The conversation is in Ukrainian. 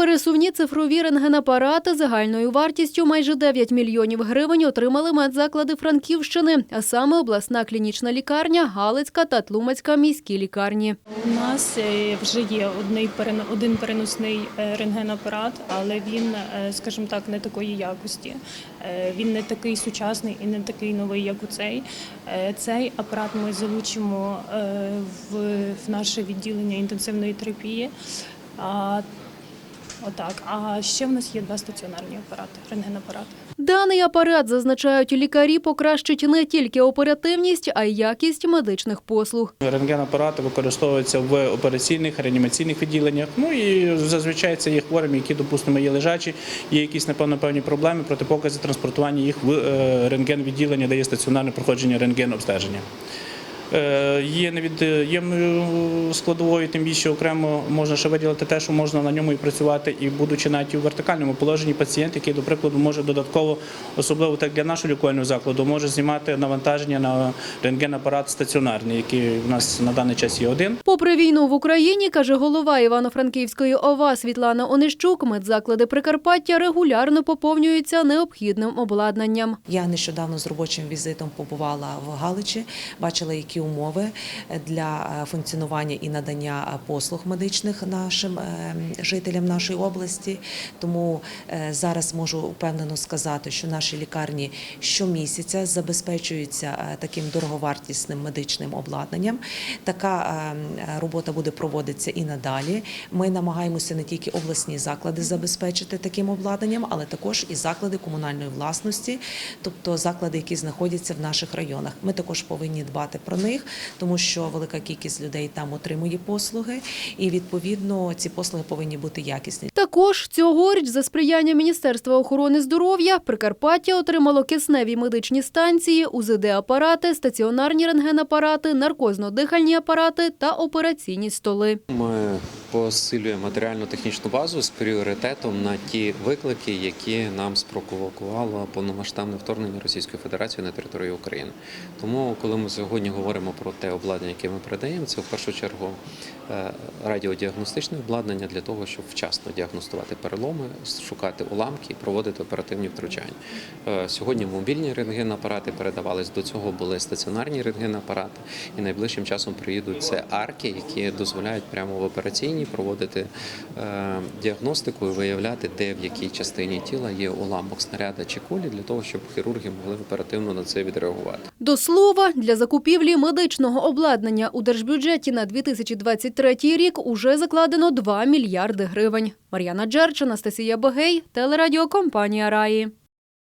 пересувні цифрові рентгенапарати загальною вартістю майже 9 мільйонів гривень отримали медзаклади Франківщини, а саме обласна клінічна лікарня, Галицька та Тлумацька міські лікарні. У нас е, вже є один переносний е, рентгенапарат, але він, е, скажімо так, не такої якості. Він не такий сучасний і не такий новий, як у цей. Цей апарат ми залучимо в, наше відділення інтенсивної терапії. Отак. А ще в нас є два стаціонарні апарати, рентгенапарати. Даний апарат, зазначають лікарі, покращить не тільки оперативність, а й якість медичних послуг. Рентгенапарати використовуються в операційних, реанімаційних відділеннях. Ну і зазвичай це є хворими, які, допустимо, є лежачі, є якісь напевно певні проблеми, протипокази транспортування їх в е, рентген-відділення, де є стаціонарне проходження рентген-обстеження. Е, Є невід'ємною складовою, тим більше окремо можна ще виділити те, що можна на ньому і працювати, і будучи навіть у вертикальному положенні, пацієнт, який, до прикладу, може додатково, особливо так для нашого лікувального закладу, може знімати навантаження на рентген-апарат стаціонарний, який в нас на даний час є один. Попри війну в Україні, каже голова Івано-Франківської ОВА Світлана Онищук, медзаклади Прикарпаття регулярно поповнюються необхідним обладнанням. Я нещодавно з робочим візитом побувала в Галичі, бачила, які умови для е, функціонування і надання е, послуг медичних нашим е, жителям нашої області. Тому зараз можу впевнено сказати, що наші лікарні щомісяця забезпечуються таким дороговартісним медичним обладнанням. Така робота буде проводитися і надалі. Ми намагаємося не тільки обласні заклади забезпечити таким обладнанням, але також і заклади комунальної власності, тобто заклади, які знаходяться в наших районах. Ми також повинні дбати про них, тому що велика кількість людей там отримує послуги, і відповідно ці послуги повинні бути якісні. Також цьогоріч за сприяння Міністерства охорони здоров'я Прикарпаття отримало кисневі медичні станції, УЗД-апарати, стаціонарні рентгенапарати, наркозно-дихальні апарати та операційні столи. Ми посилюємо матеріально-технічну базу з пріоритетом на ті виклики, які нам спровокувало повномасштабне вторгнення Російської Федерації на територію України. Тому, коли ми сьогодні говоримо про те обладнання, яке ми передаємо, це в першу чергу е, радіодіагностичне обладнання для того, щоб вчасно діагностувати переломи, шукати уламки і проводити оперативні втручання. Е, Сьогодні мобільні рентген-апарати передавались до цього були стаціонарні рентген-апарати, і найближчим часом приїдуть це арки, які дозволяють прямо в операційній проводити е, діагностику і виявляти, де в якій частині тіла є уламок снаряда чи кулі, для того, щоб хірурги могли оперативно на це відреагувати. До слова, для закупівлі медичного обладнання у держбюджеті на 2023 рік уже закладено 2 мільярди гривень. Мар'яна Джерч, Анастасія Бегей, телерадіокомпанія Раї.